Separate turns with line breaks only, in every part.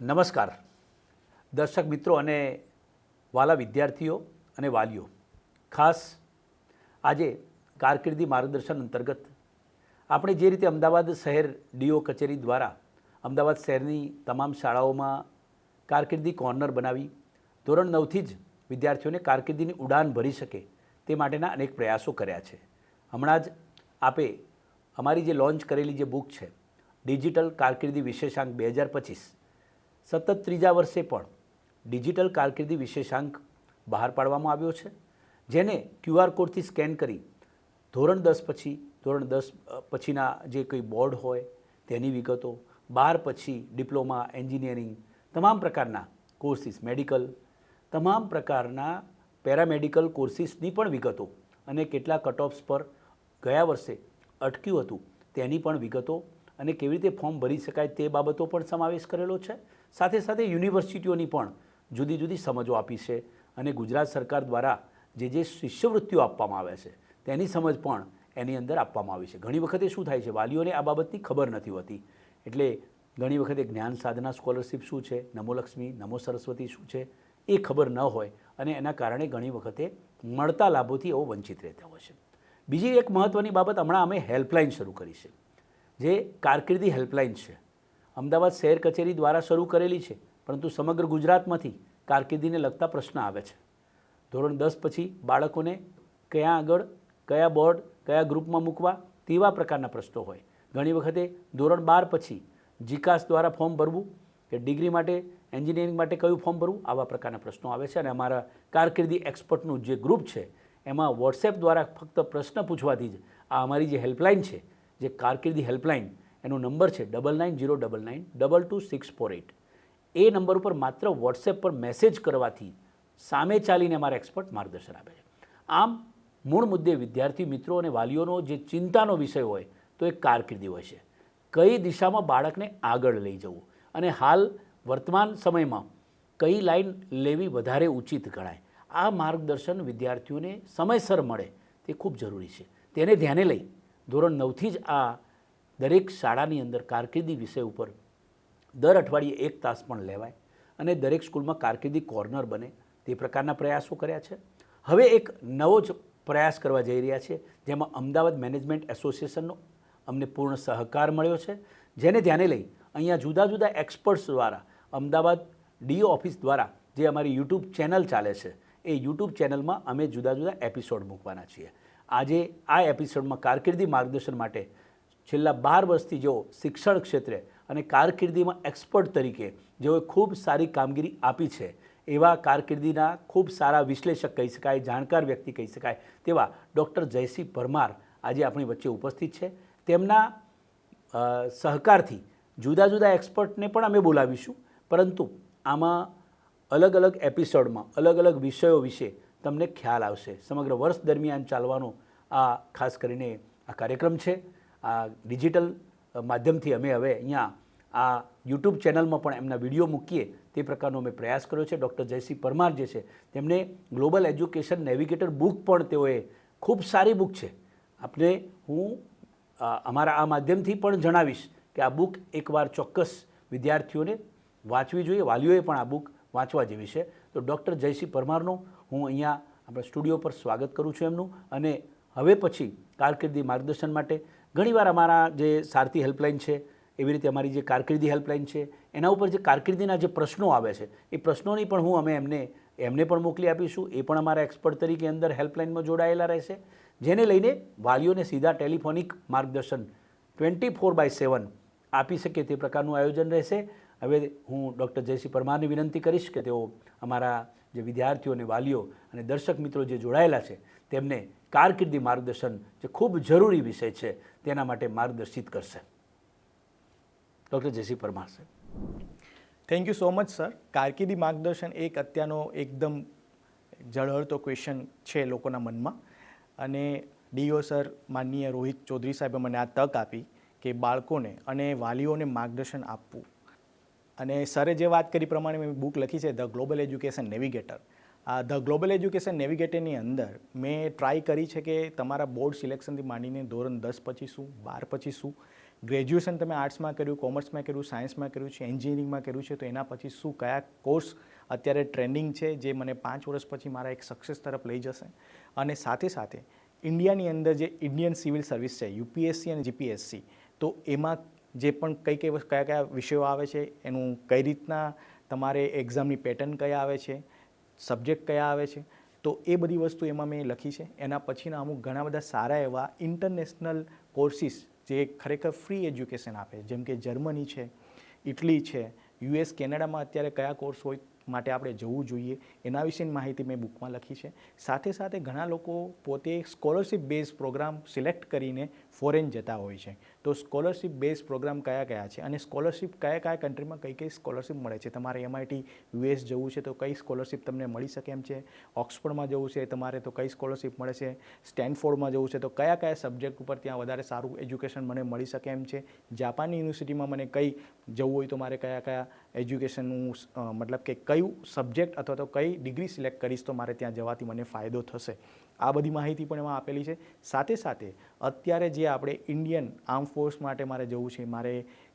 નમસ્કાર. દર્શક મિત્રો અને વાલા વિદ્યાર્થીઓ અને વાલીઓ, ખાસ આજે કારકિર્દી માર્ગદર્શન અંતર્ગત આપણે જે રીતે અમદાવાદ શહેર ડીઓ કચેરી દ્વારા અમદાવાદ શહેરની તમામ શાળાઓમાં કારકિર્દી કોર્નર બનાવી, ધોરણ નવથી જ વિદ્યાર્થીઓને કારકિર્દીની ઉડાન ભરી શકે તે માટેના અનેક પ્રયાસો કર્યા છે. હમણાં જ આપે અમારી જે લોન્ચ કરેલી જે બુક છે, ડિજિટલ કારકિર્દી વિશેષાંક બે હજાર પચીસ સતત ત્રીજા વર્ષે પણ ડિજિટલ કારકિર્દી વિશેષાંક બહાર પાડવામાં આવ્યો છે. જેને ક્યુઆર કોડથી સ્કેન કરી ધોરણ દસ પછી, ધોરણ દસ પછીના જે કંઈ બોર્ડ હોય તેની વિગતો, બાર પછી ડિપ્લોમા, એન્જિનિયરિંગ, તમામ પ્રકારના કોર્સિસ, મેડિકલ, તમામ પ્રકારના પેરામેડિકલ કોર્સિસની પણ વિગતો અને કેટલા કટઓફ્સ પર ગયા વર્ષે અટક્યું હતું તેની પણ વિગતો અને કેવી રીતે ફોર્મ ભરી શકાય તે બાબતો પણ સમાવેશ કરેલો છે. સાથે સાથે યુનિવર્સિટીઓની પણ જુદી જુદી સમજો આપી છે અને ગુજરાત સરકાર દ્વારા જે જે શિષ્યવૃત્તિઓ આપવામાં આવે છે, તેની સમજ પણ એની અંદર આપવામાં આવી છે. ઘણી વખતે શું થાય છે, વાલીઓને આ બાબતની ખબર નથી હોતી. એટલે ઘણી વખતે જ્ઞાન સાધના સ્કોલરશિપ શું છે નમોલક્ષ્મી નમો સરસ્વતી શું છે, એ ખબર ન હોય અને એના કારણે ઘણી વખતે મળતા લાભોથી એવો વંચિત રહેતા હોય છે. બીજી એક મહત્ત્વની બાબત, હમણાં અમે હેલ્પલાઇન શરૂ કરી છે. જે કારકિર્દી હેલ્પલાઇન છે અમદાવાદ શહેર કચેરી દ્વારા શરૂ કરેલી છે, પરંતુ સમગ્ર ગુજરાતમાંથી કારકિર્દીને લગતા પ્રશ્ન આવે છે. ધોરણ દસ પછી બાળકોને કયા આગળ, કયા બોર્ડ, કયા ગ્રુપમાં મૂકવા તેવા પ્રકારના પ્રશ્નો હોય. ઘણી વખતે ધોરણ બાર પછી જીકાસ દ્વારા ફોર્મ ભરવું કે ડિગ્રી માટે, એન્જિનિયરિંગ માટે કયું ફોર્મ ભરવું, આવા પ્રકારના પ્રશ્નો આવે છે અને અમારા કારકિર્દી એક્સપર્ટનું જે ગ્રુપ છે, એમાં વોટ્સએપ દ્વારા ફક્ત પ્રશ્ન પૂછવાથી જ આ અમારી જે હેલ્પલાઇન છે, જે કારકિર્દી હેલ્પલાઇન એનો નંબર છે double nine zero double nine double two six four eight એ નંબર ઉપર માત્ર વોટ્સએપ પર મેસેજ કરવાથી સામે ચાલીને અમારા એક્સપર્ટ માર્ગદર્શન આપે છે. આમ, મૂળ મુદ્દે વિદ્યાર્થી મિત્રો અને વાલીઓનો જે ચિંતાનો વિષય હોય, તો એ કારકિર્દી હોય છે. કઈ દિશામાં બાળકને આગળ લઈ જવું? અને હાલ વર્તમાન સમયમાં કઈ લાઈન લેવી વધારે ઉચિત ગણાય? આ માર્ગદર્શન વિદ્યાર્થીઓને સમયસર મળે તે ખૂબ જરૂરી છે. તેને ધ્યાને લઈ ધોરણ નવથી જ આ દરેક શાળાની અંદર કારકિર્દી વિષય ઉપર દર અઠવાડિયે એક તાસ પણ લેવાય અને દરેક સ્કૂલમાં કારકિર્દી કોર્નર બને તે પ્રકારના પ્રયાસો કર્યા છે. હવે એક નવો જ પ્રયાસ કરવા જઈ રહ્યા છે જેમાં અમદાવાદ મેનેજમેન્ટ એસોસિએશનનો અમને પૂર્ણ સહકાર મળ્યો છે. જેને ધ્યાને લઈ અહીંયા જુદા જુદા એક્સપર્ટ્સ દ્વારા, અમદાવાદ ડીઓ ઓફિસ દ્વારા જે અમારી યુટ્યુબ ચેનલ ચાલે છે, એ યુટ્યુબ ચેનલમાં અમે જુદા જુદા એપિસોડ મૂકવાના છીએ. આજે આ એપિસોડમાં કારકિર્દી માર્ગદર્શન માટે છેલ્લા બાર વર્ષથી જેઓ શિક્ષણ ક્ષેત્રે અને કારકિર્દીમાં એક્સપર્ટ તરીકે જેઓએ ખૂબ સારી કામગીરી આપી છે, એવા કારકિર્દીના ખૂબ સારા વિશ્લેષક કહી શકાય, જાણકાર વ્યક્તિ કહી શકાય, તેવા ડૉક્ટર જયસિંહ પરમાર આજે આપણી વચ્ચે ઉપસ્થિત છે. તેમના સહકારથી જુદા જુદા એક્સપર્ટને પણ અમે બોલાવીશું, પરંતુ આમાં અલગ અલગ એપિસોડમાં અલગ અલગ વિષયો વિશે તમને ખ્યાલ આવશે. સમગ્ર વર્ષ દરમિયાન ચાલવાનો આ ખાસ કરીને આ કાર્યક્રમ છે. આ ડિજિટલ માધ્યમથી અમે હવે અહીંયા આ યુટ્યુબ ચેનલમાં પણ એમના વીડિયો મૂકીએ તે પ્રકારનો અમે પ્રયાસ કર્યો છે. ડૉક્ટર જયસિંહ પરમાર જે છે, તેમને ગ્લોબલ એજ્યુકેશન નેવિગેટર બુક પણ તેઓએ ખૂબ સારી બુક છે. આપણે હું અમારા આ માધ્યમથી પણ જણાવીશ કે આ બુક એકવાર ચોક્કસ વિદ્યાર્થીઓને વાંચવી જોઈએ. વાલીઓએ પણ આ બુક વાંચવા જેવી છે. તો ડૉક્ટર જયસિંહ પરમારનું હું અહીંયા આપણા સ્ટુડિયો પર સ્વાગત કરું છું એમનું. અને હવે પછી કારકિર્દી માર્ગદર્શન માટે ઘણીવાર અમારા જે સારથી હેલ્પલાઇન છે, એવી રીતે અમારી જે કારકિર્દી હેલ્પલાઇન છે, એના ઉપર જે કારકિર્દીના જે પ્રશ્નો આવે છે, એ પ્રશ્નોની પણ હું અમે એમને એમને પણ મોકલી આપીશું. એ પણ અમારા એક્સપર્ટ તરીકે અંદર હેલ્પલાઇનમાં જોડાયેલા રહેશે. જેને લઈને વાલીઓને સીધા ટેલિફોનિક માર્ગદર્શન ટ્વેન્ટી ફોર બાય સેવન આપી શકે તે પ્રકારનું આયોજન રહેશે. હવે હું ડૉક્ટર જયસિંહ પરમારને વિનંતી કરીશ કે તેઓ અમારા જે વિદ્યાર્થીઓ અને વાલીઓ અને દર્શક મિત્રો જે જોડાયેલા છે, તેમને કારકિર્દી માર્ગદર્શન જે ખૂબ જરૂરી વિષય છે તેના માટે માર્ગદર્શિત કરશે. ડૉક્ટર જયસિંહ પરમાર સાહેબ.
Thank you so much sir કારકિર્દી માર્ગદર્શન એક અત્યારનો એકદમ જળહળતો ક્વેશ્ચન છે લોકોના મનમાં. અને ડીઓ સર, માનનીય રોહિત ચૌધરી સાહેબે મને આ તક આપી કે બાળકોને અને વાલીઓને માર્ગદર્શન આપવું. અને સરે જે વાત કરી પ્રમાણે મેં બુક લખી છે ધ ગ્લોબલ એજ્યુકેશન નેવિગેટર આ ધ ગ્લોબલ એજ્યુકેશન નેવિગેટરની અંદર મેં ટ્રાય કરી છે કે તમારા બોર્ડ સિલેક્શનથી માંડીને ધોરણ દસ પછી શું, બાર પછી શું, ગ્રેજ્યુએશન તમે આર્ટ્સમાં કર્યું, કોમર્સમાં કર્યું, સાયન્સમાં કર્યું છે, એન્જિનિયરિંગમાં કર્યું છે, તો એના પછી શું, કયા કોર્સ અત્યારે ટ્રેન્ડિંગ છે, જે મને પાંચ વર્ષ પછી મારા એક સક્સેસ તરફ લઈ જશે. અને સાથે સાથે ઇન્ડિયાની અંદર જે ઇન્ડિયન સિવિલ સર્વિસ છે, યુપીએસસી અને જીપીએસસી, તો એમાં જે પણ કઈ કઈ કયા કયા વિષયો આવે છે, એનું કઈ રીતના તમારે એક્ઝામની પેટર્ન કયા આવે છે સબ્જેક્ટ કયા આવે છે, તો એ બધી વસ્તુ એમાં મેં લખી છે. એના પછીના અમુક ઘણા બધા સારા એવા ઇન્ટરનેશનલ કોર્સિસ જે ખરેખર ફ્રી એજ્યુકેશન આપે. જેમ કે જર્મની છે, ઇટલી છે યુએસ કેનેડામાં અત્યારે કયા કોર્સ હોય માટે આપણે જવું જોઈએ, એના વિશેની માહિતી મેં બુકમાં લખી છે. સાથે સાથે ઘણા લોકો પોતે સ્કોલરશિપ બેઝ પ્રોગ્રામ સિલેક્ટ કરીને ફોરેન જતા હોય છે. તો સ્કોલરશિપ બેઝ પ્રોગ્રામ કયા કયા છે? અને સ્કોલરશિપ કયા કયા કન્ટ્રીમાં કઈ કઈ સ્કોલરશિપ મળે છે? તમારે એમઆઈટી યુએસ જવું છે તો કઈ સ્કોલરશિપ તમને મળી શકે એમ છે? ઓક્સફોર્ડમાં જવું છે તમારે તો કઈ સ્કોલરશિપ મળે છે? સ્ટેનફોર્ડમાં જવું છે તો કયા કયા સબ્જેક્ટ ઉપર ત્યાં વધારે સારું એજ્યુકેશન મને મળી શકે એમ છે? જાપાનની યુનિવર્સિટીમાં મને કઈ જવું હોય તો મારે કયા કયા એજ્યુકેશનનું મતલબ કે કયું સબ્જેક્ટ અથવા તો કઈ ડિગ્રી સિલેક્ટ કરીશ તો મારે ત્યાં જવાથી મને ફાયદો થશે. આ બધી માહિતી પણ એમાં આપેલી છે. સાથે સાથે અત્યારે જે આપણે ઇન્ડિયન આર્મ ફોર્સ માટે મારે જવું છે, મારે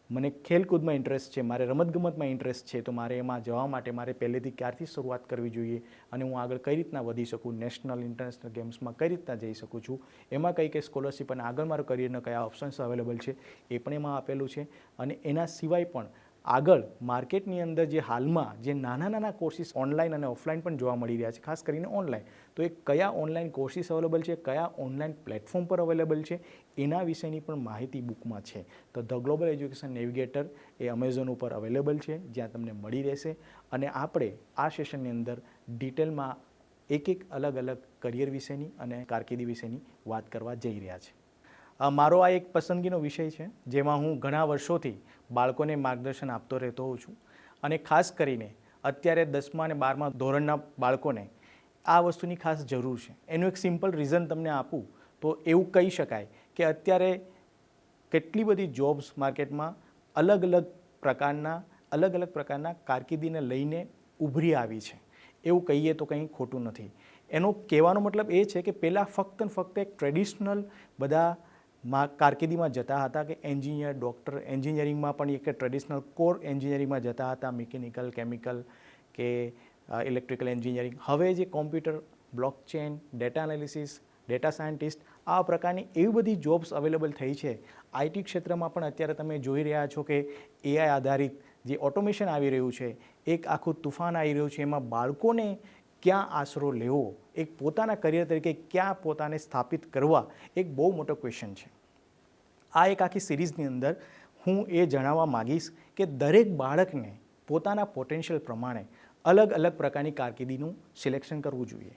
મને ખેલકૂદમાં ઇન્ટરેસ્ટ છે, મારે રમતગમતમાં ઇન્ટરેસ્ટ છે, તો મારે એમાં જવા માટે મારે પહેલેથી ક્યારથી શરૂઆત કરવી જોઈએ અને હું આગળ કઈ રીતના વધી શકું નેશનલ ઇન્ટરનેશનલ ગેમ્સમાં કઈ રીતના જઈ શકું છું, એમાં કઈ કઈ સ્કોલરશિપ અને આગળ મારો કરિયરના કયા ઓપ્શન્સ અવેલેબલ છે, એ પણ એમાં આપેલું છે. અને એના સિવાય પણ આગળ માર્કેટની અંદર જે હાલમાં જે નાના નાના કોર્સિસ ઓનલાઈન અને ઓફલાઈન પણ જોવા મળી રહ્યા છે, ખાસ કરીને ઓનલાઈન તો એ કયા ઓનલાઈન કોર્સિસ અવેલેબલ છે, કયા ઓનલાઈન પ્લેટફોર્મ પર અવેલેબલ છે, એના વિશેની પણ માહિતી બુકમાં છે. તો ધ ગ્લોબલ એજ્યુકેશન નેવિગેટર એ અમેઝોન ઉપર અવેલેબલ છે, જ્યાં તમને મળી રહેશે. અને આપણે આ સેશનની અંદર ડિટેલમાં એક એક અલગ અલગ કરિયર વિશેની અને કારકિર્દી વિશેની વાત કરવા જઈ રહ્યા છે. મારો આ એક પસંદગીનો વિષય છે, જેમાં હું ઘણા વર્ષોથી બાળકોને માર્ગદર્શન આપતો રહેતો હોઉં છું. અને ખાસ કરીને અત્યારે દસમા અને બારમા ધોરણના બાળકોને આ વસ્તુની ખાસ જરૂર છે. એનું એક સિમ્પલ રીઝન તમને આપું તો એવું કહી શકાય કે અત્યારે કેટલી બધી જોબ્સ માર્કેટમાં અલગ અલગ પ્રકારના, અલગ અલગ પ્રકારના કારકિર્દીને લઈને ઉભરી આવી છે. એવું કહીએ તો કંઈ ખોટું નથી. એનો કહેવાનો મતલબ એ છે કે પહેલાં ફક્ત ફક્ત એક ટ્રેડિશનલ બધા માં કારકિર્દીમાં જતા હતા કે એન્જિનિયર, ડૉક્ટર, એન્જિનિયરિંગમાં પણ એક ટ્રેડિશનલ કોર એન્જિનિયરિંગમાં જતા હતા, મિકેનિકલ, કેમિકલ કે ઇલેક્ટ્રિકલ એન્જિનિયરિંગ. હવે જે computer, blockchain, data analysis, data scientist આ પ્રકારની એવી બધી જોબ્સ અવેલેબલ થઈ છે. આઈટી ક્ષેત્રમાં પણ અત્યારે તમે જોઈ રહ્યા છો કે એઆઈ આધારિત જે ઓટોમેશન આવી રહ્યું છે, એક આખું તુફાન આવી રહ્યું છે, એમાં બાળકોને ક્યાં આશરો લેવો? એક પોતાના કરિયર તરીકે ક્યાં પોતાને સ્થાપિત કરવા? એક બહુ મોટો ક્વેશ્ચન છે. આ એક આખી સિરીઝની અંદર હું એ જણાવવા માગીશ કે દરેક બાળકને પોતાના પોટેન્શિયલ પ્રમાણે અલગ અલગ પ્રકારની કારકિર્દીનું સિલેક્શન કરવું જોઈએ.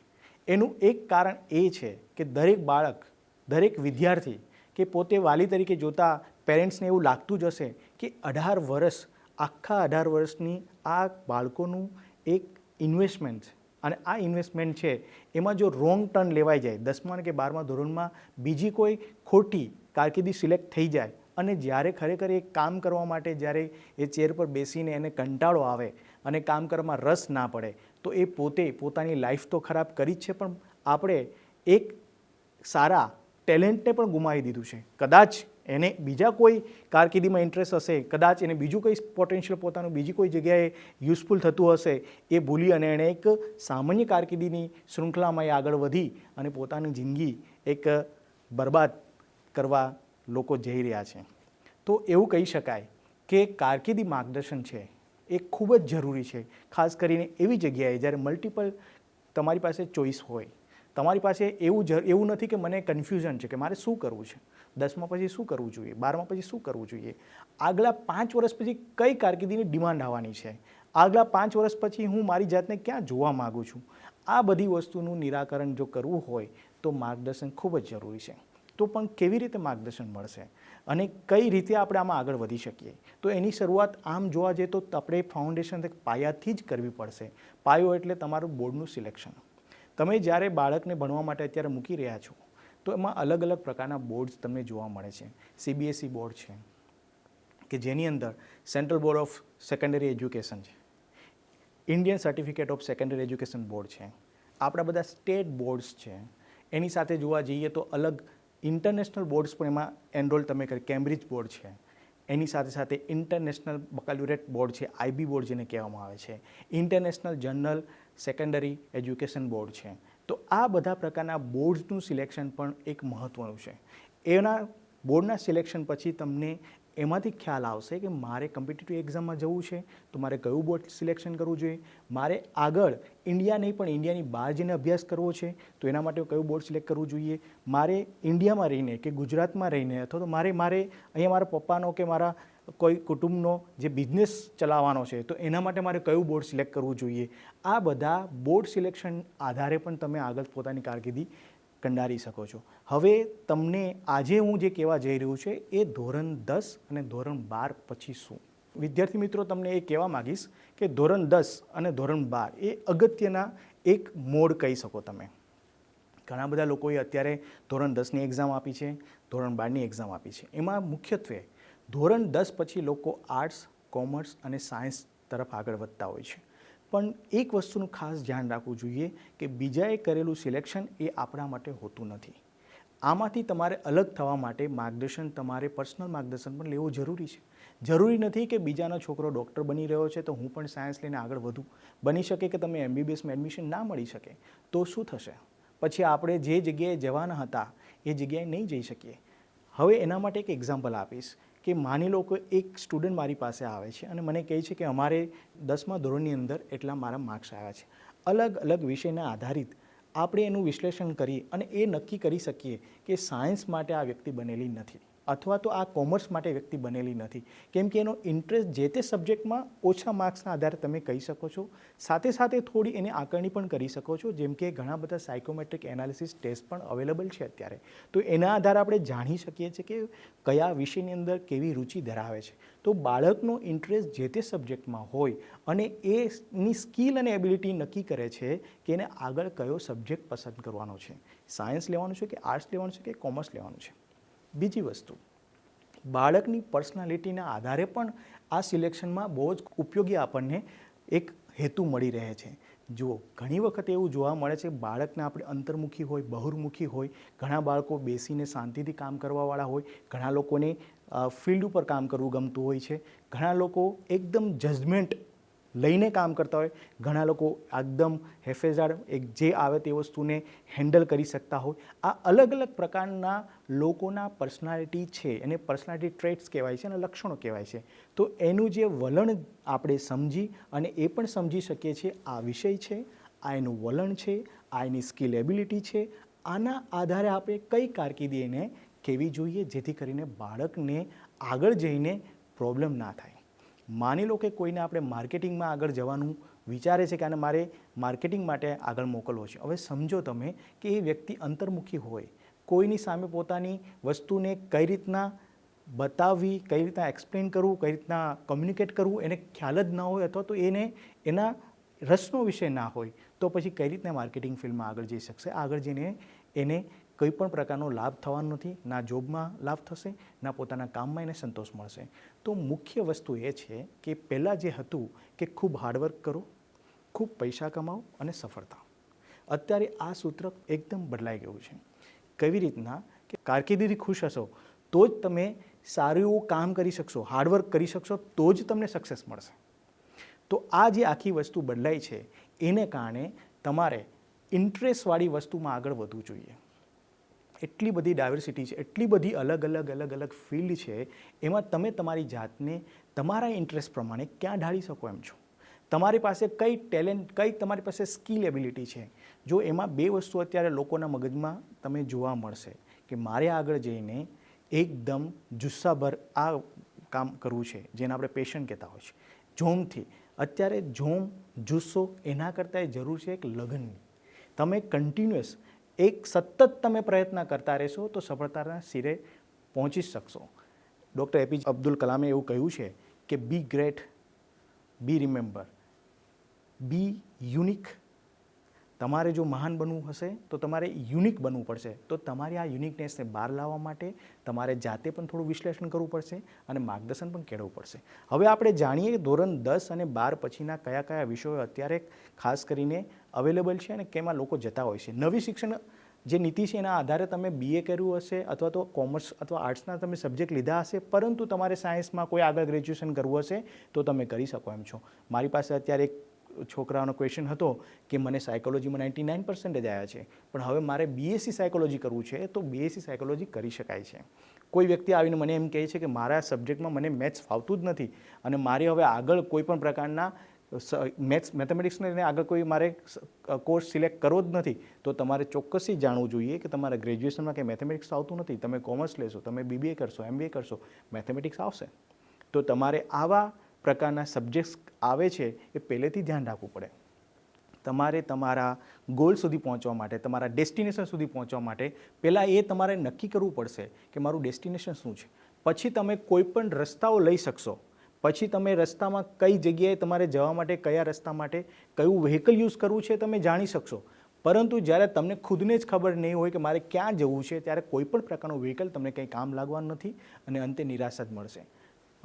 એનું એક કારણ એ છે કે દરેક બાળક, દરેક વિદ્યાર્થી કે પોતે વાલી તરીકે જોતા પેરેન્ટ્સને એવું લાગતું જ હશે કે અઢાર વર્ષ, આખા અઢાર વર્ષની આ બાળકોનું એક ઇન્વેસ્ટમેન્ટ છે અને આ ઇન્વેસ્ટમેન્ટ છે, એમાં જો રોંગ ટર્ન લેવાઈ જાય, દસમા કે બારમા ધોરણમાં બીજી કોઈ ખોટી કારકિર્દી સિલેક્ટ થઈ જાય અને જ્યારે ખરેખર એ કામ કરવા માટે જ્યારે એ ચેર પર બેસીને એને કંટાળો આવે અને કામ કરવામાં રસ ના પડે, તો એ પોતે પોતાની લાઈફ તો ખરાબ કરી જ છે, પણ આપણે એક સારા ટેલેન્ટને પણ ગુમાવી દીધું છે. કદાચ એને બીજા કોઈ કારકિર્દીમાં ઇન્ટરેસ્ટ હશે, કદાચ એને બીજું કોઈ પોટેન્શિયલ પોતાનું બીજી કોઈ જગ્યાએ યુઝફુલ થતું હશે, એ ભૂલી અને એણે એક સામાન્ય કારકિર્દીની શૃંખલામાં એ આગળ વધી અને પોતાની જિંદગી એક બરબાદ કરવા લોકો જઈ રહ્યા છે. તો એવું કહી શકાય કે કારકિર્દી માર્ગદર્શન છે, એ ખૂબ જ જરૂરી છે. ખાસ કરીને એવી જગ્યાએ જ્યારે મલ્ટિપલ તમારી પાસે ચોઈસ હોય, તમારી પાસે એવું જ, એવું નથી કે મને કન્ફ્યુઝન છે કે મારે શું કરવું છે. દસમા પછી શું કરવું જોઈએ? બારમા પછી શું કરવું જોઈએ? આગલા પાંચ વર્ષ પછી કઈ કારકિર્દીની ડિમાન્ડ આવવાની છે? આગલા પાંચ વર્ષ પછી હું મારી જાતને ક્યાં જોવા માગું છું? આ બધી વસ્તુનું નિરાકરણ જો કરવું હોય, તો માર્ગદર્શન ખૂબ જ જરૂરી છે. તો પણ કેવી રીતે માર્ગદર્શન મળશે? અને કઈ રીતે આપણે આમાં આગળ વધી શકીએ? તો એની શરૂઆત આમ જોવા જઈએ તો આપણે ફાઉન્ડેશન પાયાથી જ કરવી પડશે. પાયો એટલે તમારું બોર્ડનું સિલેક્શન તમે જ્યારે બાળકને ભણવા માટે અત્યારે મૂકી રહ્યા છો તો એમાં અલગ અલગ પ્રકારના બોર્ડ્સ તમને જોવા મળે છે. સીબીએસઈ બોર્ડ છે, કે જેની અંદર central board of secondary education છે Indian certificate of secondary education board છે. આપણા બધા સ્ટેટ બોર્ડ્સ છે. એની સાથે જોવા જઈએ તો અલગ ઇન્ટરનેશનલ બોર્ડ્સ પણ એમાં એનરોલ તમે કરી કેમ્બ્રિજ બોર્ડ છે. એની સાથે સાથે ઇન્ટરનેશનલ બકાલ્યુરેટ બોર્ડ છે આઈબી બોર્ડ જેને કહેવામાં આવે છે. International general secondary education board છે. આ બધા પ્રકારના બોર્ડ્સનું સિલેક્શન પણ એક મહત્ત્વનું છે. એના બોર્ડના સિલેક્શન પછી તમને એમાંથી ખ્યાલ આવશે કે મારે કોમ્પિટિટિવ એક્ઝામમાં જવું છે, તો મારે કયું બોર્ડ સિલેક્શન કરવું જોઈએ? મારે આગળ ઇન્ડિયા નહીં, પણ ઇન્ડિયાની બહાર જઈને અભ્યાસ કરવો છે, તો એના માટે કયું બોર્ડ સિલેક્ટ કરવું જોઈએ? મારે ઇન્ડિયામાં રહીને કે ગુજરાતમાં રહીને? અથવા તો મારે મારે અહીંયા મારા પપ્પાનો કે મારા કોઈ કુટુંબનો જે બિઝનેસ ચલાવવાનો છે, તો એના માટે મારે કયું બોર્ડ સિલેક્ટ કરવું જોઈએ? આ બધા બોર્ડ સિલેક્શન આધારે પણ તમે આગળ પોતાની કારકિર્દી કંડારી શકો છો. હવે તમને આજે હું જે કહેવા જઈ રહ્યું છે, એ ધોરણ દસ અને ધોરણ બાર પછી શું? વિદ્યાર્થી મિત્રો, તમને એ કહેવા માગીશ કે ધોરણ દસ અને ધોરણ બાર એ અગત્યના એક મોડ કહી શકો તમે. ઘણા બધા લોકોએ અત્યારે ધોરણ દસની એક્ઝામ આપી છે, ધોરણ બારની એક્ઝામ આપી છે. એમાં મુખ્યત્વે ધોરણ દસ પછી લોકો આર્ટ્સ કોમર્સ અને સાયન્સ તરફ આગળ વધતા હોય છે. પણ એક વસ્તુનું ખાસ ધ્યાન રાખવું જોઈએ કે બીજાએ કરેલું સિલેક્શન એ આપણા માટે હોતું નથી. આમાંથી તમારે અલગ થવા માટે માર્ગદર્શન તમારે પર્સનલ માર્ગદર્શન પણ લેવું જરૂરી છે. જરૂરી નથી કે બીજાનો છોકરો ડૉક્ટર બની રહ્યો છે તો હું પણ સાયન્સ લઈને આગળ વધું. બની શકે કે તમે એમબીબીએસમાં એડમિશન ના મળી શકે. તો શું થશે? પછી આપણે જે જગ્યાએ જવાના હતા એ જગ્યાએ નહીં જઈ શકીએ. હવે એના માટે એક એક્ઝામ્પલ આપીશ. કે માની લો કે એક સ્ટુડન્ટ મારી પાસે આવે છે અને મને કહે છે કે અમારે દસમા ધોરણની અંદર એટલા મારા માર્ક્સ આવ્યા છે. અલગ અલગ વિષયના આધારિત આપણે એનું વિશ્લેષણ કરી અને એ નક્કી કરી શકીએ કે સાયન્સ માટે આ વ્યક્તિ બનેલી નથી. અથવા તો આ કોમર્સ માટે વ્યક્તિ બનેલી નથી. કેમ કે એનો ઇન્ટરેસ્ટ જે તે સબ્જેક્ટમાં ઓછા માર્ક્સના આધારે તમે કહી શકો છો. સાથે સાથે થોડી એને આકારણી પણ કરી શકો છો. જેમ કે ઘણા બધા સાયકોમેટ્રિક એનાલિસિસ ટેસ્ટ પણ અવેલેબલ છે અત્યારે. તો એના આધારે આપણે જાણી શકીએ છીએ કે કયા વિષયની અંદર કેવી રુચિ ધરાવે છે. તો બાળકનો ઇન્ટરેસ્ટ જે તે સબ્જેક્ટમાં હોય અને એની સ્કિલ અને એબિલિટી નક્કી કરે છે કે એને આગળ કયો સબ્જેક્ટ પસંદ કરવાનો છે. સાયન્સ લેવાનું છે કે આર્ટ્સ લેવાનું છે કે કોમર્સ લેવાનું છે? બીજી વસ્તુ, બાળકની પર્સનાલિટીના આધારે પણ આ સિલેક્શનમાં બહુ જ ઉપયોગી આપણને એક હેતુ મળી રહે છે. જુઓ, ઘણી વખત એવું જોવા મળે છે, બાળકને આપણે અંતર્મુખી હોય, બહુર્મુખી હોય, ઘણા બાળકો બેસીને શાંતિથી કામ કરવાવાળા હોય, ઘણા લોકોને ફિલ્ડ ઉપર કામ કરવું ગમતું હોય છે, ઘણા લોકો એકદમ જજમેન્ટ લઈને કામ કરતા હોય. ઘણા લોકો એકદમ હેફેઝાડ એક જે આવે તે વસ્તુને હેન્ડલ કરી શકતા હોય. આ અલગ અલગ પ્રકારના લોકોના પર્સનાલિટી છે એને પર્સનાલિટી ટ્રેટ્સ કહેવાય છે અને લક્ષણો કહેવાય છે. તો એનું જે વલણ આપણે સમજી અને એ પણ સમજી શકીએ છીએ. આ વિષય છે, આ એનું વલણ છે, આ એની સ્કિલ એબિલિટી છે. આના આધારે આપણે કઈ કારકિર્દી એને કેવી જોઈએ જેથી કરીને બાળકને આગળ જઈને પ્રોબ્લેમ ના થાય. માની લો કે કોઈને આપણે માર્કેટિંગમાં આગળ જવાનું વિચારે છે કે આને મારે માર્કેટિંગ માટે આગળ મોકલવો છે. હવે સમજો તમે કે એ વ્યક્તિ અંતર્મુખી હોય, કોઈની સામે પોતાની વસ્તુને કઈ રીતના બતાવવી, કઈ રીતના એક્સપ્લેન કરવું, કઈ રીતના કમ્યુનિકેટ કરવું એને ખ્યાલ જ ના હોય અથવા તો એને એના રસનો વિષય ના હોય, તો પછી કઈ રીતના માર્કેટિંગ ફિલ્ડમાં આગળ જઈ શકશે? આગળ જઈને એને કોઈ પણ પ્રકારનો લાભ થવાનો નથી, ના જોબમાં લાભ થશે, ના પોતાના કામમાં એને સંતોષ મળશે. તો મુખ્ય વસ્તુ એ છે કે પહેલાં જે હતું કે ખૂબ હાર્ડવર્ક કરો, ખૂબ પૈસા કમાઓ અને સફળતા. અત્યારે આ સૂત્ર એકદમ બદલાઈ ગયું છે. કેવી રીતના કે કારકિર્દીથી ખુશ હશો, તો જ તમે સારું એવું કામ કરી શકશો હાર્ડવર્ક કરી શકશો, તો જ તમને સક્સેસ મળશે. તો આ જે આખી વસ્તુ બદલાઈ છે, એને કારણે તમારે ઇન્ટરેસ્ટવાળી વસ્તુમાં આગળ વધવું જોઈએ. એટલી બધી ડાયવર્સિટી છે, એટલી બધી અલગ અલગ અલગ અલગ ફિલ્ડ છે, એમાં તમે તમારી જાતને, તમારા ઇન્ટરેસ્ટ પ્રમાણે ક્યાં ઢાળી શકો એમ છો? તમારી પાસે કઈ ટેલેન્ટ કઈ તમારી પાસે સ્કિલ એબિલિટી છે? જો એમાં બે વસ્તુ અત્યારે લોકોના મગજમાં તમે જોવા મળશે કે મારે આગળ જઈને એકદમ જુસ્સાભર આ કામ કરવું છે, જેને આપણે પેશન કહેતા હોય છે. જોમથી, અત્યારે જોમ, જુસ્સો એના કરતાં જરૂર છે એક લગ્નની. તમે કન્ટિન્યુઅસ એક સતત તમે પ્રયત્ન કરતા રહેશો તો સફળતાના શિરે પહોંચી શકશો. ડૉક્ટર એપીજે અબ્દુલ કલામે એવું કહ્યું છે કે be great be remember be unique તમારે જો મહાન બનવું હશે, તો તમારે યુનિક બનવું પડશે. તો તમારે આ યુનિકનેસને બહાર લાવવા માટે તમારે જાતે પણ થોડું વિશ્લેષણ કરવું પડશે અને માર્ગદર્શન પણ કેળવવું પડશે. હવે આપણે જાણીએ કે ધોરણ દસ અને બાર પછીના કયા કયા વિષયો અત્યારે ખાસ કરીને અવેલેબલ છે અને કેમાં લોકો જતા હોય છે. નવી શિક્ષણ જે નીતિ છે, એના આધારે તમે બીએ કર્યું હશે અથવા તો કોમર્સ અથવા આર્ટ્સના તમે સબ્જેક્ટ લીધા હશે, પરંતુ તમારે સાયન્સમાં કોઈ આગળ ગ્રેજ્યુએશન કરવું હશે, તો તમે કરી શકો એમ છો. મારી પાસે અત્યારે એક છોકરાનો ક્વેશ્ચન હતો કે મને સાયકોલોજીમાં નાઇન્ટી નાઇન પર્સન્ટેજ આવ્યા છે. પણ હવે મારે બીએસસી સાયકોલોજી કરવું છે, તો બીએસસી સાયકોલોજી કરી શકાય છે. કોઈ વ્યક્તિ આવીને મને એમ કહે છે કે મારા સબ્જેક્ટમાં મને મેથ્સ ફાવતું જ નથી અને મારે હવે આગળ કોઈ પણ પ્રકારના મેથ્સ મેથેમેટિક્સને આગળ કોઈ મારે કોર્સ સિલેક્ટ કરવો જ નથી, તો તમારે ચોક્કસથી જાણવું જોઈએ કે તમારા ગ્રેજ્યુએશનમાં કે મેથેમેટિક્સ આવતું નથી. તમે કોમર્સ લેશો, તમે બીબીએ કરશો એમબીએ કરશો મેથેમેટિક્સ આવશે. તો તમારે આવા પ્રકારના સબ્જેક્ટ્સ આવે છે એ પહેલેથી ધ્યાન રાખવું પડે. તમારે તમારા ગોલ સુધી પહોંચવા માટે, તમારા ડેસ્ટિનેશન સુધી પહોંચવા માટે પહેલાં એ તમારે નક્કી કરવું પડશે કે મારું ડેસ્ટિનેશન શું છે. પછી તમે કોઈપણ રસ્તાઓ લઈ શકશો. પછી તમે રસ્તામાં કઈ જગ્યાએ તમારે જવા માટે, કયા રસ્તા માટે, કયું વ્હીકલ યુઝ કરવું છે તમે જાણી શકશો. પરંતુ જ્યારે તમને ખુદને જ ખબર નહીં હોય કે મારે ક્યાં જવું છે, ત્યારે કોઈ પણ પ્રકારનું વ્હીકલ તમને કંઈ કામ લાગવાનું નથી અને અંતે નિરાશા જ મળશે.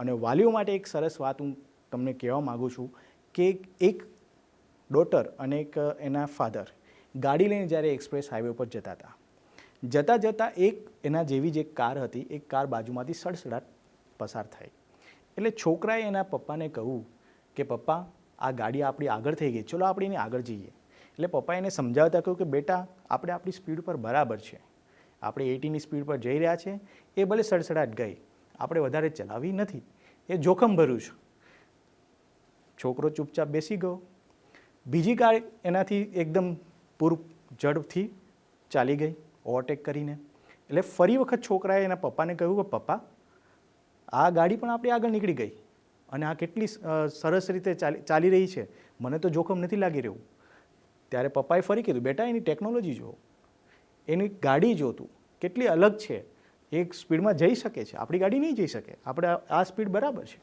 અને વાલીઓ માટે એક સરસ વાત હું તમને કહેવા માગું છું કે એક ડોટર અને એક, એના ફાધર ગાડી લઈને જ્યારે એક્સપ્રેસ હાઈવે પર જતા હતા, જતાં જતાં એક એના જેવી જ કાર હતી, એક કાર બાજુમાંથી સડસડાટ પસાર થઈ. એટલે છોકરાએ એના પપ્પાને કહ્યું કે, પપ્પા, આ ગાડી આપણી આગળ થઈ ગઈ, ચલો આપણે એને આગળ જઈએ. એટલે પપ્પાએ એને સમજાવતા કહ્યું કે, બેટા, આપણે આપણી સ્પીડ પર બરાબર છે. આપણે એટીની સ્પીડ પર જઈ રહ્યા છે. એ ભલે સડસડાટ ગઈ આપણે વધારે ચલાવી નથી. એ જોખમ ભર્યું છે. છોકરો ચૂપચાપ બેસી ગયો. બીજી કાર એનાથી એકદમ પૂર ઝડપથી ચાલી ગઈ ઓવરટેક કરીને. એટલે ફરી વખત છોકરાએ એના પપ્પાને કહ્યું કે, પપ્પા, આ ગાડી પણ આપણી આગળ નીકળી ગઈ અને આ કેટલી સરસ રીતે ચાલી ચાલી રહી છે. મને તો જોખમ નથી લાગી રહ્યું. ત્યારે પપ્પાએ ફરી કીધું, બેટા, એની ટેકનોલોજી જુઓ. એની ગાડી જોતું. કેટલી અલગ છે. એક સ્પીડમાં જઈ શકે છે. આપણી ગાડી નહીં જઈ શકે. આપણે આ- સ્પીડ બરાબર છે.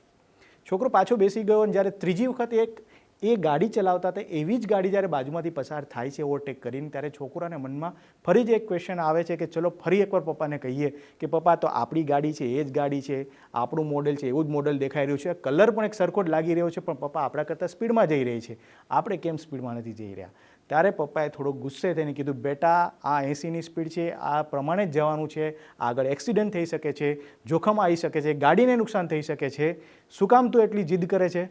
છોકરો પાછો બેસી ગયો અને જ્યારે ત્રીજી વખત એક એ ગાડી ચલાવતા હતા, એવી જ ગાડી જ્યારે બાજુમાંથી પસાર થાય છે ઓવરટેક કરીને, ત્યારે છોકરાને મનમાં ફરી જ એક ક્વેશ્ચન આવે છે કે ચલો ફરી એકવાર પપ્પાને કહીએ કે, પપ્પા, તો આપણી ગાડી છે, એ જ ગાડી છે, આપણું મોડેલ છે, એવું જ મોડેલ દેખાઈ રહ્યું છે. કલર પણ એક સરખો જ લાગી રહ્યો છે, પણ પપ્પા આપણા કરતાં સ્પીડમાં જઈ રહી છે. આપણે કેમ સ્પીડમાં નથી જઈ રહ્યા? ત્યારે પપ્પાએ થોડો ગુસ્સે થઈને કીધું, બેટા, આ એંસીની સ્પીડ છે, આ પ્રમાણે જ જવાનું છે, આગળ એક્સિડન્ટ થઈ શકે છે, જોખમ આવી શકે છે, ગાડીને નુકસાન થઈ શકે છે. શું કામ તું એટલી જીદ કરે છે?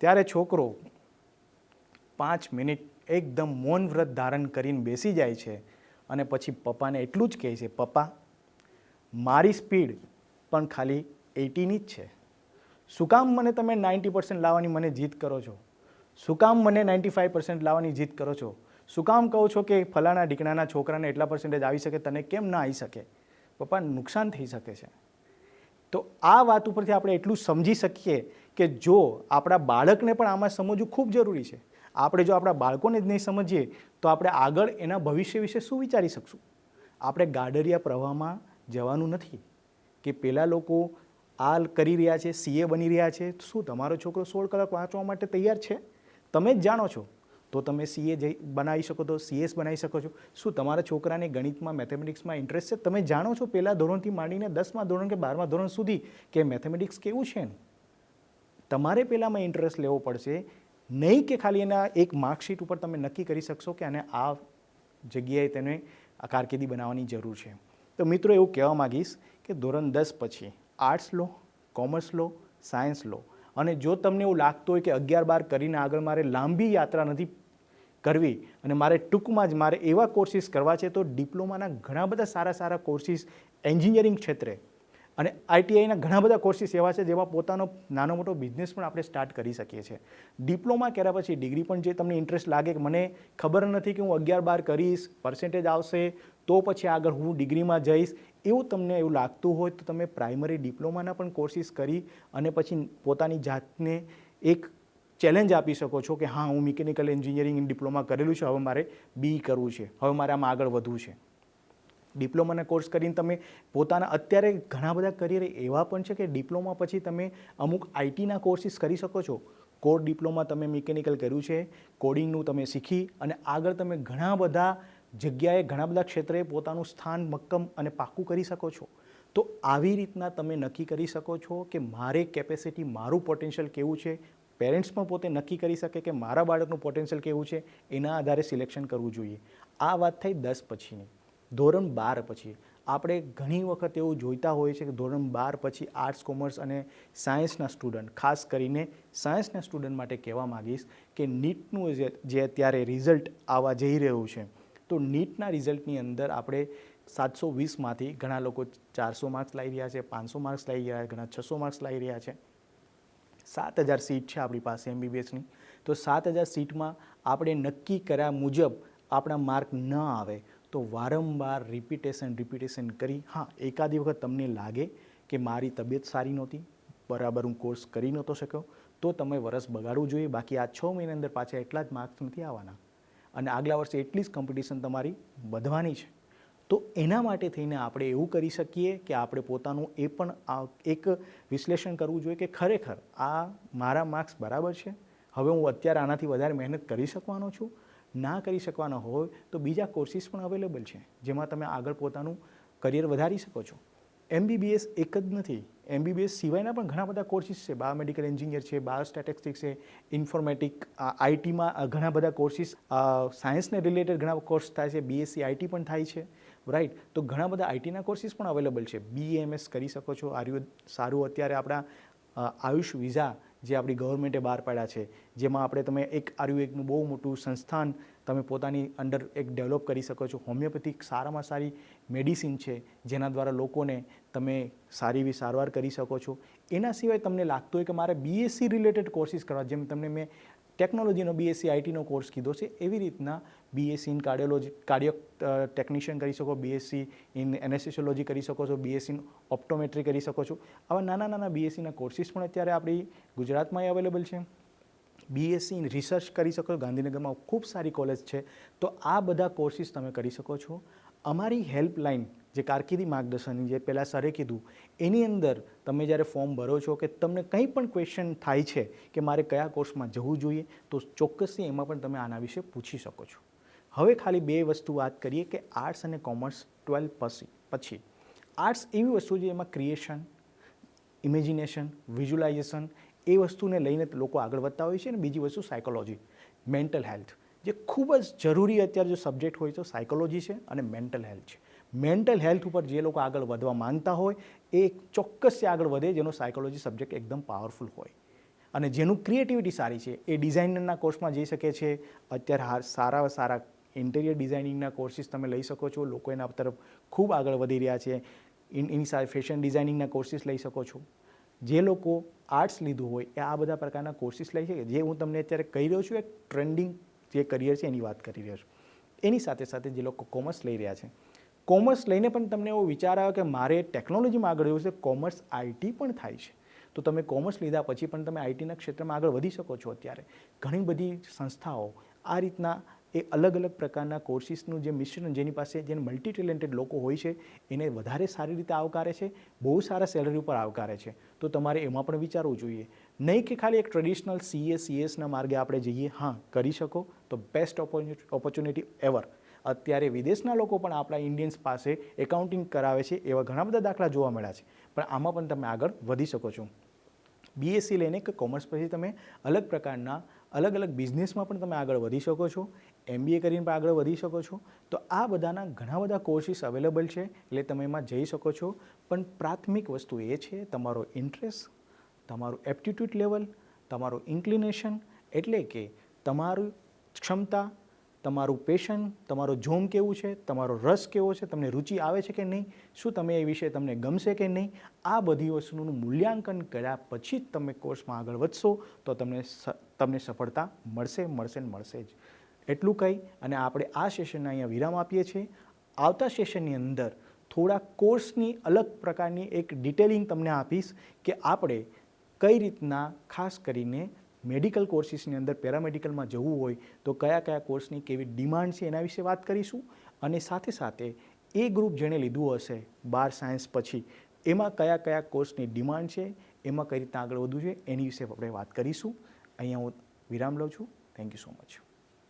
ત્યારે છોકરો પાંચ મિનિટ એકદમ મૌન વ્રત ધારણ કરીને બેસી જાય છે અને પછી પપ્પાને એટલું જ કહે છે, પપ્પા, મારી સ્પીડ પણ ખાલી એટીની જ છે. શું કામ મને તમે નાઇન્ટી પર્સન્ટ લાવવાની મને જીદ કરો છો? શું કામ મને નાઇન્ટી ફાઇવ પર્સન્ટ લાવવાની જીદ કરો છો? શું કામ કહો છો કે ફલાણા ઢીકણાના છોકરાને એટલા પર્સન્ટેજ આવી શકે, તને કેમ ના આવી શકે? પપ્પા, નુકસાન થઈ શકે છે. તો આ વાત ઉપરથી આપણે એટલું સમજી શકીએ કે જો આપણા બાળકને પણ આમાં સમજવું ખૂબ જરૂરી છે. આપણે જો આપણા બાળકોને જ નહીં સમજીએ, તો આપણે આગળ એના ભવિષ્ય વિશે શું વિચારી શકશું? આપણે ગાડરિયા પ્રવાહમાં જવાનું નથી. કે પેલા લોકો આ કરી રહ્યા છે સીએ બની રહ્યા છે શું તમારો છોકરો સોળ કલાક વાંચવા માટે તૈયાર છે? તમે જ જાણો છો. તો તમે સીએ જઈ બનાવી શકો તો સીએસ બનાવી શકો છો. શું તમારા છોકરાને ગણિતમાં, મેથેમેટિક્સમાં ઇન્ટરેસ્ટ છે? તમે જાણો છો પહેલાં ધોરણથી માંડીને દસમા ધોરણ કે બારમા ધોરણ સુધી કે મેથેમેટિક્સ કેવું છે ને તમારે પહેલાંમાં ઇન્ટરેસ્ટ લેવો પડશે. નહીં કે ખાલી એના એક માર્કશીટ ઉપર તમે નક્કી કરી શકશો કે આને આ જગ્યાએ તેને આ કારકિર્દી બનાવવાની જરૂર છે. તો મિત્રો, એવું કહેવા માગીશ કે ધોરણ દસ પછી આર્ટ્સ લો કોમર્સ લો સાયન્સ લો. અને જો તમને એવું લાગતું હોય કે અગિયાર બાર કરીને આગળ મારે લાંબી યાત્રા નથી કરવી અને મારે ટૂંકમાં જ મારે એવા કોર્સિસ કરવા છે, તો ડિપ્લોમાના ઘણા બધા સારા સારા કોર્સિસ એન્જિનિયરિંગ ક્ષેત્રે અને આઈટીઆઈના ઘણા બધા કોર્સિસ એવા છે, જેમાં પોતાનો નાનો મોટો બિઝનેસ પણ આપણે સ્ટાર્ટ કરી શકીએ છીએ. ડિપ્લોમા કર્યા પછી ડિગ્રી પણ જે તમને ઇન્ટરેસ્ટ લાગે કે મને ખબર નથી કે હું અગિયાર બાર કરીશ પર્સન્ટેજ આવશે, તો પછી આગળ હું ડિગ્રીમાં જઈશ એવું તમને એવું લાગતું હોય તો તમે પ્રાઇમરી ડિપ્લોમાના પણ કોર્સિસ કરી અને પછી પોતાની જાતને એક ચેલેન્જ આપી શકો છો કે હા, હું મિકેનિકલ એન્જિનિયરિંગ ડિપ્લોમા કરેલું છે, હવે મારે બી કરવું છે, હવે મારે આમાં આગળ વધવું છે. ડિપ્લોમાના કોર્સ કરીને તમે પોતાના અત્યારે ઘણા બધા કરિયર એવા પણ છે કે ડિપ્લોમા પછી તમે અમુક આઈટીના કોર્સિસ કરી શકો છો. કોડ ડિપ્લોમા તમે મિકેનિકલ કર્યું છે કોડિંગનું તમે શીખી અને આગળ તમે ઘણા બધા જગ્યાએ ઘણા બધા ક્ષેત્રે પોતાનું સ્થાન, મક્કમ અને પાક્કું કરી શકો છો. તો આવી રીતના તમે નક્કી કરી શકો છો કે મારે કેપેસિટી મારું પોટેન્શિયલ કેવું છે? પેરેન્ટ્સ પણ પોતે નક્કી કરી શકે કે મારા બાળકનું પોટેન્શિયલ કેવું છે? એના આધારે સિલેક્શન કરવું જોઈએ. આ વાત થઈ દસ પછીની. ધોરણ બાર પછી. આપણે ઘણી વખત એવું જોઈતા હોઈએ છીએ કે ધોરણ બાર પછી આર્ટ્સ કોમર્સ અને સાયન્સના સ્ટુડન્ટ ખાસ કરીને સાયન્સના સ્ટુડન્ટ માટે કહેવા માગીશ કે નીટનું જે અત્યારે રિઝલ્ટ આવવા જઈ રહ્યું છે તો નીટના રિઝલ્ટની અંદર આપણે સાતસો વીસમાંથી ઘણા લોકો ચારસો માર્ક્સ લાવી રહ્યા છે, પાંચસો માર્ક્સ લાવી રહ્યા છે, ઘણા છસો માર્ક્સ લાવી રહ્યા છે. સાત હજાર સીટ છે આપણી પાસે એમબીબીએસની તો સાત હજાર સીટમાં આપણે નક્કી કર્યા મુજબ આપણા માર્ક ન આવે તો વારંવાર રિપીટેશન રિપીટેશન કરી, હા, એકાદી વખત તમને લાગે કે મારી તબિયત સારી નહોતી, બરાબર હું કોર્સ કરી નહોતો શક્યો, તો તમે વરસ બગાડવું જોઈએ, બાકી આ છ મહિના અંદર પાછા એટલા જ માર્ક્સ નથી આવવાના. અને આગલા વર્ષે એટલી જ કોમ્પિટિશન તમારી વધવાની છે. તો એના માટે થઈને આપણે એવું કરી શકીએ કે આપણે પોતાનું એ પણ આ એક વિશ્લેષણ કરવું જોઈએ કે ખરેખર આ મારા માર્ક્સ બરાબર છે. હવે હું અત્યારે આનાથી વધારે મહેનત કરી શકવાનો છું. ના કરી શકવાનો હોય તો બીજા કોર્સિસ પણ અવેલેબલ છે, જેમાં તમે આગળ પોતાનું કરિયર વધારી શકો છો. એમબીબીએસ એક જ નથી. એમબીબીએસ સિવાયના પણ ઘણા બધા કોર્સિસ છે. બાયોમેડિકલ એન્જિનિયર છે બાયોસ્ટેટિક્સ છે ઇન્ફોર્મેટિક આઈટીમાં ઘણા બધા કોર્સિસ સાયન્સને રિલેટેડ ઘણા કોર્સ થાય છે. બીએસસી આઈટી પણ થાય છે. રાઈટ તો ઘણા બધા આઈટીના કોર્સિસ પણ અવેલેબલ છે. બીએમએસ કરી શકો છો. આર્યુ સારું અત્યારે આપણા આયુષ વિઝા જે આપણી ગવર્મેન્ટે બહાર પાડ્યા છે. જેમાં આપણે તમે એક આયુર્વેદનું બહુ મોટું સંસ્થાન તમે પોતાની અંડર એક ડેવલપ કરી શકો છો. હોમિયોપેથિક સારામાં સારી મેડિસિન છે, જેના દ્વારા લોકોને તમે સારી એવી સારવાર કરી શકો છો. એના સિવાય તમને લાગતું હોય કે મારે બીએસસી રિલેટેડ કોર્સિસ કરવા, જેમ તમને મેં ટેકનોલોજીનો બીએસસી આઈટીનો કોર્સ કીધો છે, એવી રીતના BSc in cardiology cardio technician કરી શકો બીએસસી ઇન એનેસ્થેસિયોલોજી કરી શકો છો બીએસસી ઇન ઓપ્ટોમેટ્રી કરી શકો છો. આવા નાના નાના બીએસસીના કોર્સિસ પણ અત્યારે આપણી ગુજરાતમાં અવેલેબલ છે. બીએસસી ઇન રિસર્ચ કરી શકો ગાંધીનગરમાં ખૂબ સારી કોલેજ છે. તો આ બધા કોર્સિસ તમે કરી શકો છો. અમારી હેલ્પલાઇન જે કારકિર્દી માર્ગદર્શન જે પહેલાં સરે કીધું, એની અંદર તમે જ્યારે ફોર્મ ભરો છો કે તમને કંઈ પણ ક્વેશ્ચન થાય છે કે મારે કયા કોર્સમાં જવું જોઈએ, તો ચોક્કસથી એમાં પણ તમે આના વિશે પૂછી શકો છો. હવે ખાલી બે વસ્તુ વાત કરીએ કે આર્ટ્સ અને કોમર્સ ટ્વેલ્વ પછી પછી. આર્ટ્સ એવી વસ્તુ છે જેમાં ક્રિએશન ઇમેજિનેશન વિઝ્યુલાઇઝેશન એ વસ્તુને લઈને લોકો આગળ વધતા હોય છે અને બીજી વસ્તુ સાયકોલોજી મેન્ટલ હેલ્થ જે ખૂબ જ જરૂરી અત્યારે જો સબ્જેક્ટ હોય તો સાયકોલોજી છે અને મેન્ટલ હેલ્થ છે. મેન્ટલ હેલ્થ ઉપર જે લોકો આગળ વધવા માંગતા હોય, એ ચોક્કસ આગળ વધે જેનો સાયકોલોજી સબ્જેક્ટ એકદમ પાવરફુલ હોય. અને જેનું ક્રિએટિવિટી સારી છે, એ ડિઝાઇનરના કોર્સમાં જઈ શકે છે. અત્યારે સારા સારા ઇન્ટિરિયર ડિઝાઇનિંગના કોર્સિસ તમે લઈ શકો છો, લોકો એના તરફ ખૂબ આગળ વધી રહ્યા છે. એની સાથે ફેશન ડિઝાઇનિંગના કોર્સિસ લઈ શકો છો. જે લોકો આર્ટ્સ લીધું હોય એ આ બધા પ્રકારના કોર્સિસ લઈ શકે જે હું તમને અત્યારે કહી રહ્યો છું એક ટ્રેન્ડિંગ જે કરિયર છે એની વાત કરી રહ્યો છું. એની સાથે સાથે જે લોકો કોમર્સ લઈ રહ્યા છે કોમર્સ લઈને પણ તમને એવો વિચાર આવ્યો કે મારે ટેકનોલોજીમાં આગળ જવું છે કોમર્સ આઈટી પણ થાય છે. તો તમે કોમર્સ લીધા પછી પણ તમે આઈટીના ક્ષેત્રમાં આગળ વધી શકો છો અત્યારે. ઘણી બધી સંસ્થાઓ આ રીતના એ અલગ અલગ પ્રકારના કોર્સિસનું જે મિશ્રણ જેની પાસે જેને મલ્ટી ટેલેન્ટેડ લોકો હોય છે, એને વધારે સારી રીતે આવકારે છે, બહુ સારા સેલરી ઉપર આવકારે છે. તો તમારે એમાં પણ વિચારવું જોઈએ. નહીં કે ખાલી એક ટ્રેડિશનલ સીએ સીએસના માર્ગે આપણે જઈએ, હા, કરી શકો. તો બેસ્ટ ઓપોર્ચ્યુનિટી એવર અત્યારે વિદેશના લોકો પણ આપણા ઇન્ડિયન્સ પાસે એકાઉન્ટિંગ કરાવે છે, એવા ઘણા બધા દાખલા જોવા મળ્યા છે. પણ આમાં પણ તમે આગળ વધી શકો છો. બીએસસી લઈને કે કોમર્સ પછી તમે અલગ પ્રકારના, અલગ અલગ બિઝનેસમાં પણ તમે આગળ વધી શકો છો. એમબીએ કરીને પણ આગળ વધી શકો છો. તો આ બધાના ઘણા બધા કોર્સિસ અવેલેબલ છે. એટલે તમે એમાં જઈ શકો છો. પણ પ્રાથમિક વસ્તુ એ છે, તમારો ઇન્ટરેસ્ટ તમારું એપ્ટિટ્યૂડ લેવલ તમારું ઇન્ક્લિનેશન એટલે કે તમારું ક્ષમતા, તમારું પેશન તમારો જોમ કેવું છે, તમારો રસ કેવો છે, તમને રુચિ આવે છે કે નહીં, શું તમે એ વિશે તમને ગમશે કે નહીં, આ બધી વસ્તુનું મૂલ્યાંકન કર્યા પછી જ તમે કોર્સમાં આગળ વધશો, તો તમને તમને સફળતા મળશે મળશે ને મળશે જ. એટલું કહી અને આપણે આ સેશનને અહીંયા વિરામ આપીએ છીએ. આવતા સેશનની અંદર થોડા કોર્સની અલગ પ્રકારની એક ડિટેલિંગ તમને આપીશ કે આપણે કઈ રીતના ખાસ કરીને મેડિકલ કોર્સિસની અંદર પેરામેડિકલમાં જવું હોય તો કયા કયા કોર્સની કેવી ડિમાન્ડ છે એના વિશે વાત કરીશું. અને સાથે સાથે એ ગ્રુપ જેણે લીધું હશે બાર સાયન્સ પછી એમાં કયા કયા કોર્સની ડિમાન્ડ છે, એમાં કઈ રીતના આગળ વધવું છે એની વિશે આપણે વાત કરીશું. અહીંયા હું વિરામ લઉં છું. Thank you so much